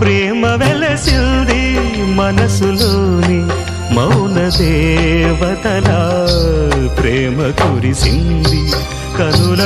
ప్రేమ వెలసింది మనసులోని మౌన దేవతలా ప్రేమ కురిసింది కనుల